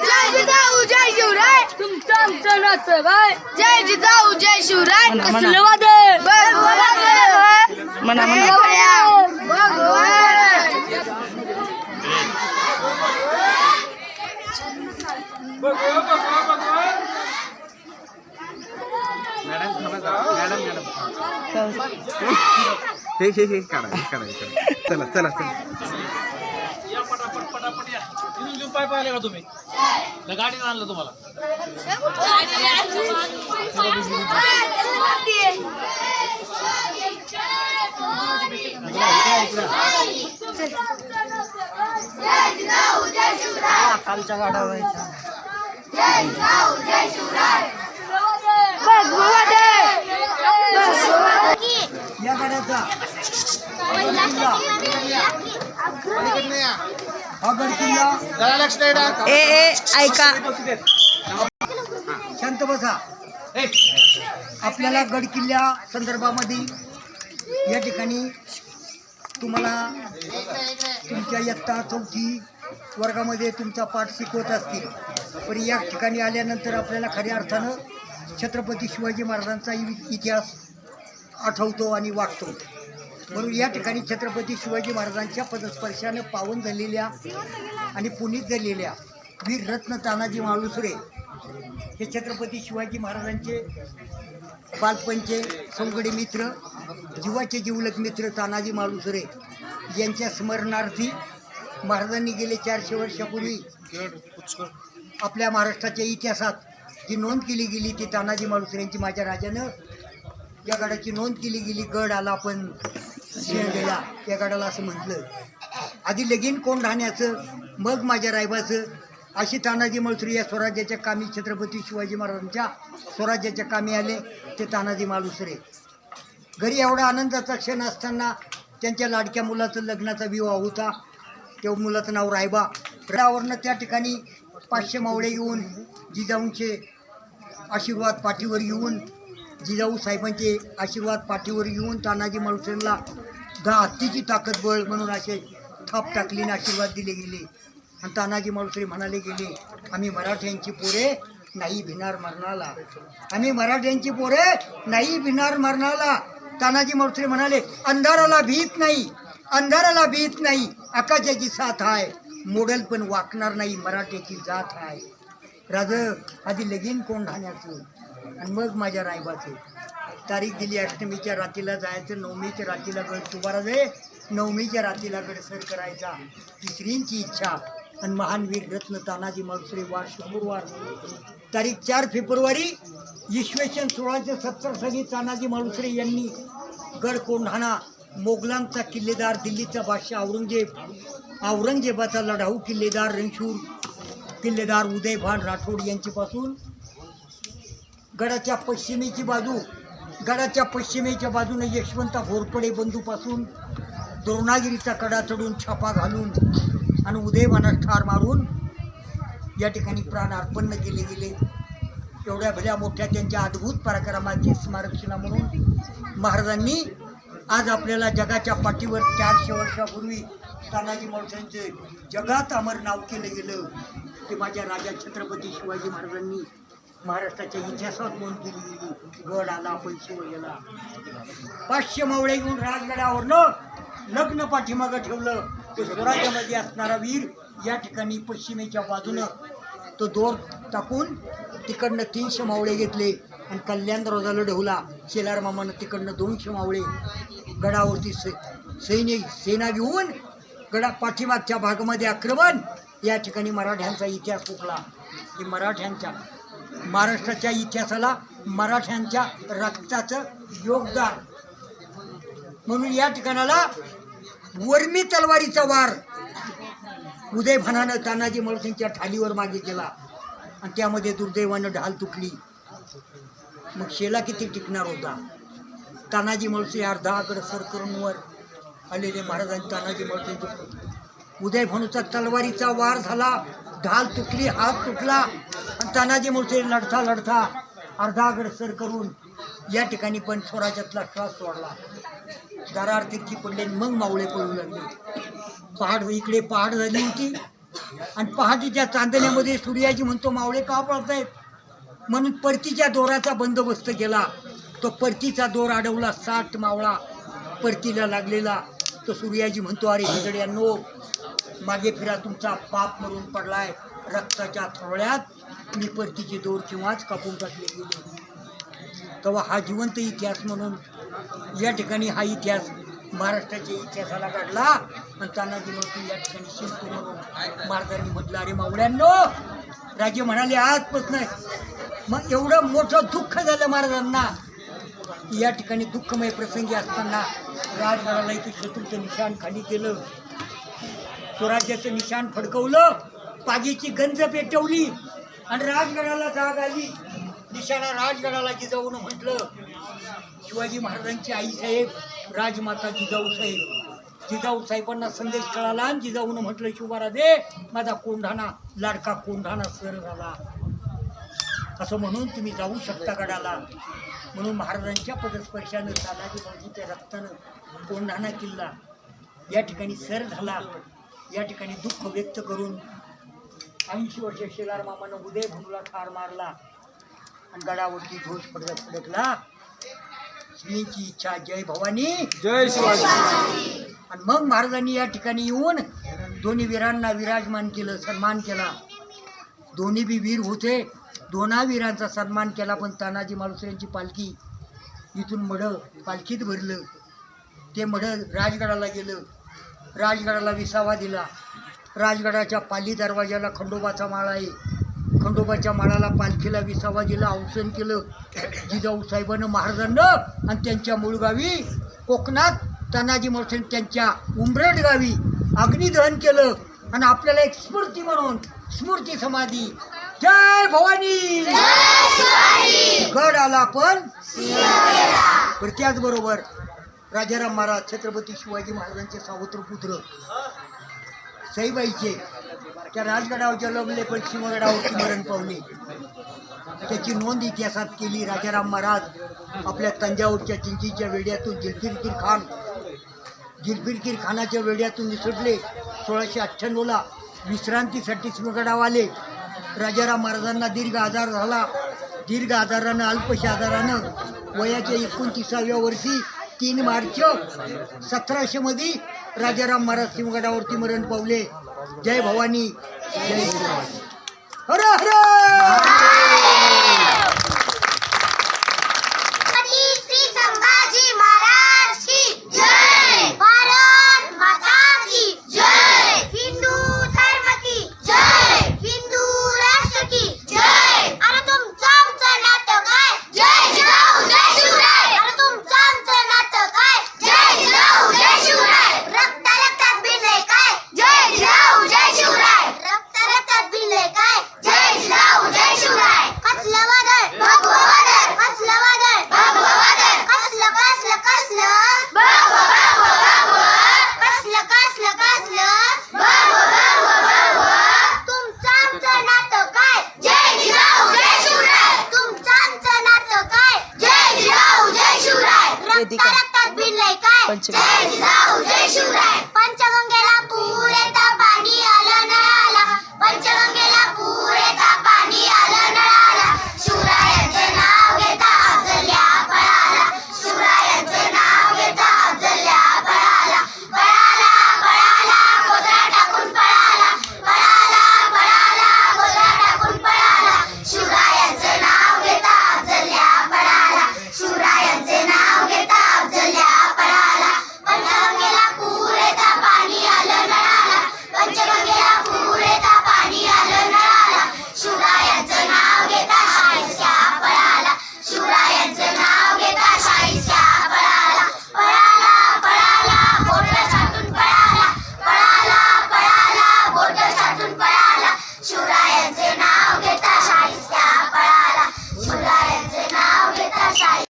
जय जिजाऊ जय शिवराय तुमचं आमचं नाचं काय जय जिजाऊ जय शिवराय म्हणा, म्हणा. कसलं वादळ भगवान म्हणा म्हणा भगवान मॅडम थांबा जरा. मॅडम मॅडम हे हे हे काढा हे काढा हे काढा. चला चला चला. या पटापट पटापट या इथून घेऊन पाय पाहिले का तुम्ही गाडीनं आणलं तुम्हाला कालच्या गाडा व्हायच्या या गाड्याचा हा गड किल्ला जरा लक्ष द्या इकडं. ए ए ऐका. शांत बसा. आपल्याला गड किल्ल्या संदर्भामध्ये या ठिकाणी तुम्हाला तुमच्या इयत्ता चौथी वर्गामध्ये तुमचा पाठ शिकवत असतील. पण या ठिकाणी आल्यानंतर आपल्याला खऱ्या अर्थानं छत्रपती शिवाजी महाराजांचा इ- इतिहास आठवतो आणि वाटतो म्हणून या ठिकाणी छत्रपती शिवाजी महाराजांच्या पदस्पर्शानं पावन झालेल्या आणि पुनीत झालेल्या वीर रत्न तानाजी मालुसरे हे छत्रपती शिवाजी महाराजांचे बालपणचे सौगडे मित्र जीवाचे जीवलक मित्र तानाजी मालुसरे यांच्या स्मरणार्थी महाराजांनी गेले चारशे वर्षापूर्वी आपल्या महाराष्ट्राच्या इतिहासात जी नोंद केली गेली ती तानाजी मालुसरे यांची माझ्या राजानं या गडाची नोंद केली गेली. गड आला पण सिंहगडला गेला त्या गडाला असं म्हटलं. आधी लगीन कोण राहण्याचं? मग माझ्या रायबाचं. अशी तानाजी मालुसरी या स्वराज्याच्या कामी छत्रपती शिवाजी महाराजांच्या स्वराज्याच्या कामी आले ते तानाजी मालुसरे. घरी एवढा आनंदाचा क्षण असताना त्यांच्या लाडक्या मुलाचं लग्नाचा विवाह होता. त्या मुलाचं नाव रायबा. रावरनं त्या ठिकाणी पाचशे मावळे येऊन जिजाऊंचे आशीर्वाद पाठीवर येऊन जिजाऊ साहेबांचे आशीर्वाद पाठीवर येऊन तानाजी मालुसरेंना दहा हत्तीची ताकद बळ म्हणून असे थाप टाकली आणि आशीर्वाद दिले गेले. आणि तानाजी मालुसरे म्हणाले गेले आम्ही मराठ्यांची पोरे नाही भिनार मरणाला. आम्ही मराठ्यांची पोरे नाही भिनार मरणाला. तानाजी मालुसरे म्हणाले अंधाराला भीत नाही अंधाराला भीत नाही. आकाशाची साथ आहे मोडल पण वाकणार नाही मराठ्याची जात आहे. राज आधी लगीन कोण राहण्याचं आणि मग माझ्या रायबाचं. तारीख दिली अष्टमीच्या रात्रीला जायचं नवमीच्या रात्रीला गड शुभाराज आहे नवमीच्या रात्रीला गड सर करायचा. तिसरींची इच्छा. आणि महान वीर रत्न तानाजी मालुसरे वार शुक्रवार. तारीख चार फेब्रुवारी इसवेशन सोळाशे सत्तर साली तानाजी मालुसरे यांनी गड कोंढाणा मोगलांचा किल्लेदार दिल्लीचा बादशाह औरंगजेब औरंगजेबाचा लढाऊ किल्लेदार रणशूर किल्लेदार उदयभान राठोड यांच्यापासून गडाच्या पश्चिमेची बाजू गडाच्या पश्चिमेच्या बाजूने यशवंत घोरपडे बंधूपासून द्रोणागिरीचा कडा चढून छापा घालून आणि उदयभानास ठार मारून या ठिकाणी प्राण अर्पण केले गेले. एवढ्या भल्या मोठ्या त्यांच्या अद्भुत पराक्रमाची स्मारकशिला म्हणून महाराजांनी आज आपल्याला जगाच्या पाठीवर चारशे वर्षापूर्वी तानाजी मावसांचे जगात अमर नाव केलं गेलं. ते माझ्या राजा छत्रपती शिवाजी महाराजांनी महाराष्ट्राच्या इतिहासात नोंद केली गेली गड आला पैसे गेला पाचशे मावळे घेऊन राजगडावरनं लग्न पाठीमागं ठेवलं. तो स्वराज्यामध्ये असणारा वीर या ठिकाणी पश्चिमेच्या बाजूनं तो दोर टाकून तिकडनं तीनशे मावळे घेतले आणि कल्याण दरवाजाला ढवला. शेलार मामानं तिकडनं दोनशे मावळे गडावरती सै सैनिक सेना घेऊन गडा पाठीमागच्या भागामध्ये आक्रमण या ठिकाणी मराठ्यांचा इतिहास फुकला की मराठ्यांच्या महाराष्ट्राच्या इतिहासाला मराठ्यांच्या रक्ताचं योगदान. म्हणून या ठिकाणाला वर्मी तलवारीचा वार उदयभानानं तानाजी मालुसरेंच्या ठालीवर मागे केला. आणि त्यामध्ये दुर्दैवानं ढाल तुटली. मग शेला किती टिकणार होता? तानाजी मालुसरे अर्धाकडे सर करून आलेले महाराजांनी तानाजी मळसेंचे उदय भानूचा तलवारीचा वार झाला. ढाल तुटली हात तुटला आणि तानाजी मालुसरे लढता लढता अर्धा सर करून या ठिकाणी पण स्वराज्यातला श्वास सोडला. दरार तिरकी पडले मग मावळे पळू लागले. पहाड इकडे पहाड झाली होती. आणि पहाटीच्या चांदण्यामध्ये सूर्याजी म्हणतो मावळे का पळतायत? म्हणून परतीच्या दोराचा बंदोबस्त केला. तो परतीचा दोर अडवला साठ मावळा परतीला लागलेला. तो सूर्याजी म्हणतो अरे हिजड्यांनो मागे फिरा तुमचा पाप मरून पडलाय रक्ताच्या थोड्यात मी परतीची दोर किंवाच कापून टाकली. गेली तेव्हा हा जिवंत इतिहास म्हणून या ठिकाणी हा इतिहास महाराष्ट्राच्या इतिहासाला घडला आणि तानाजी मूर्ती या ठिकाणी शिल्प म्हणून महाराजांनी म्हटलं अरे मावळ्यांनो राजे म्हणाले आजपासून मग एवढं मोठं दुःख झालं महाराजांना. या ठिकाणी दुःखमय प्रसंगी असताना राजवाडाला इथे शत्रूचं निशाण खाली केलं. स्वराज्याचं निशाण फडकवलं पागीची गंज पेटवली आणि राजगडाला जाग आली. निशाणा राजगडाला जिजाऊन म्हटलं शिवाजी महाराजांची आई साहेब राजमाता जिजाऊ साहेब. जिजाऊ साहेबांना संदेश कळाला आणि जिजाऊन म्हटलं शिवराजे माझा कोंढाणा लाडका कोंढाणा सर झाला. असं म्हणून तुम्ही जाऊ शकता गडाला. म्हणून महाराजांच्या पदस्पर्शानं तालाजी बाजूच्या रक्तानं कोंढाणा किल्ला या ठिकाणी सर झाला. या ठिकाणी दुःख व्यक्त करून ऐंशी वर्ष शेलार मामानं उदय भूमला ठार मारला आणि गडावरती ध्वज फडकत फडकला श्रीची इच्छा जय भवानी. जय शिवाजी. आणि मग महाराजांनी या ठिकाणी येऊन दोन्ही वीरांना विराजमान केलं सन्मान केला. दोन्ही बी वीर होते. दोना वीरांचा सन्मान केला पण तानाजी मालुसरे यांची पालखी इथून मढं पालखीत भरलं. ते मढं राजगडाला गेलं. राजगडाला विसावा दिला. राजगडाच्या पाली दरवाजाला खंडोबाचा माळ आहे. खंडोबाच्या माळाला पालखीला विसावा दिला अवसन केलं. जिजाऊ साहेबानं महाराजांना आणि त्यांच्या मूळ गावी कोकणात तानाजी मोर्चे त्यांच्या उमरड गावी अग्निदहन केलं. आणि आपल्याला एक स्मृती म्हणून स्मृती समाधी. जय भवानी! गड आला पण पण त्याचबरोबर राजाराम महाराज छत्रपती शिवाजी महाराजांचे सावत्र पुत्र. सईबाईचे. त्या राजगडावर जलमले पण शिवगडावरती मरण पावले. त्याची नोंद इतिहासात केली. राजाराम महाराज आपल्या तंजावरच्या चिंचीच्या वेड्यातून जिलफिरकीर खान जिलफिरकीर खानाच्या वेड्यातून निसटले. सोळाशे अठ्ठ्याण्णवला विश्रांतीसाठी शिवगडावर आले. राजाराम महाराजांना दीर्घ आजार झाला. दीर्घ आजारानं अल्पशा आजारानं वयाच्या एकोणतीसाव्या वर्षी तीन मार्च सतराशे मध्ये राजाराम महाराज सिंहगडावरती मरण पावले. जय भवानी. जय हर हर!